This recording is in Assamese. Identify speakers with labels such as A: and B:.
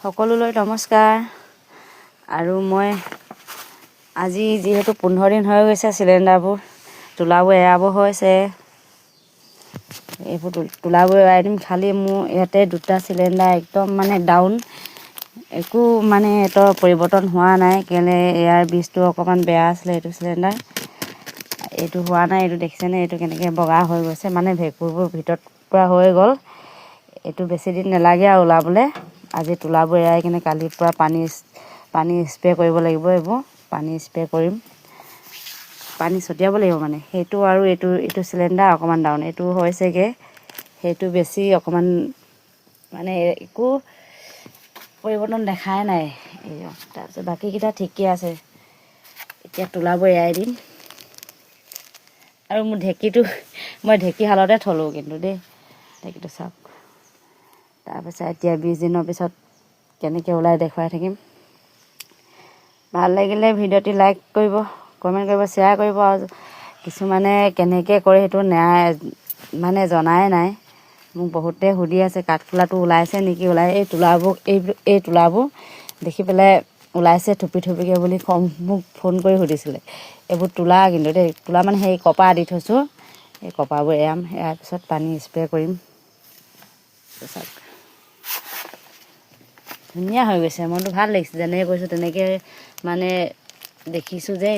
A: সকলোলৈ নমস্কাৰ। আৰু মই আজি যিহেতু পোন্ধৰ দিন হৈ গৈছে চিলিণ্ডাৰবোৰ তোলাবোৰ এৰাব হৈছে। এইবোৰ তোলাবোৰ এৰাই দিম। খালি মোৰ ইয়াতে দুটা চিলিণ্ডাৰ একদম মানে ডাউন একো মানে সিহঁতৰ পৰিৱৰ্তন হোৱা নাই। কেলৈ ইয়াৰ বীজটো অকণমান বেয়া আছিলে এইটো চিলিণ্ডাৰ। এইটো হোৱা নাই এইটো দেখিছেনে এইটো কেনেকৈ বগা হৈ গৈছে। মানে ভেঁকুৰবোৰ ভিতৰত পৰা হৈ গ'ল। এইটো বেছি দিন নালাগে আৰু ওলাবলৈ। আজি তোলাবোৰ এৰাই কিনে কালিৰ পৰা পানী পানী স্প্ৰে' কৰিব লাগিব এইবোৰ। পানী স্প্ৰে' কৰিম। পানী ছটিয়াব লাগিব মানে। সেইটো আৰু এইটো এইটো চিলিণ্ডাৰ অকণমান ডাউন এইটো হৈছেগৈ। সেইটো বেছি অকণমান মানে একো পৰিৱৰ্তন দেখাই নাই। তাৰপিছত বাকীকেইটা ঠিকে আছে। এতিয়া তোলাবোৰ এৰাই দিম। আৰু মোৰ ঢেঁকীটো মই ঢেঁকীশালতে থলোঁ কিন্তু দেই। ঢেঁকীটো চাওক। তাৰপিছত এতিয়া বিছ দিনৰ পিছত কেনেকৈ ওলাই দেখুৱাই থাকিম। ভাল লাগিলে ভিডিঅ'টি লাইক কৰিব কমেণ্ট কৰিব শ্বেয়াৰ কৰিব আৰু কিছুমানে কেনেকৈ কৰে সেইটো নাই মানে জনাই নাই। মোক বহুতে সুধি আছে কাঠফুলাটো ওলাইছে নেকি ওলাই এই তোলাবোৰ এই এই তোলাবোৰ দেখি পেলাই ওলাইছে থুপি থুপিকৈ বুলি কম মোক ফোন কৰি সুধিছিলে। এইবোৰ তোলা কিন্তু দেই তোলা মানে সেই কপা দি থৈছোঁ। এই কপাবোৰ এৰাম এৰাৰ পিছত পানী স্প্ৰে' কৰিম। চাওক ধুনীয়া হৈ গৈছে মনটো ভালো লাগিছে যেনেকৈ কৈছোঁ তেনেকৈ মানে দেখিছোঁ যে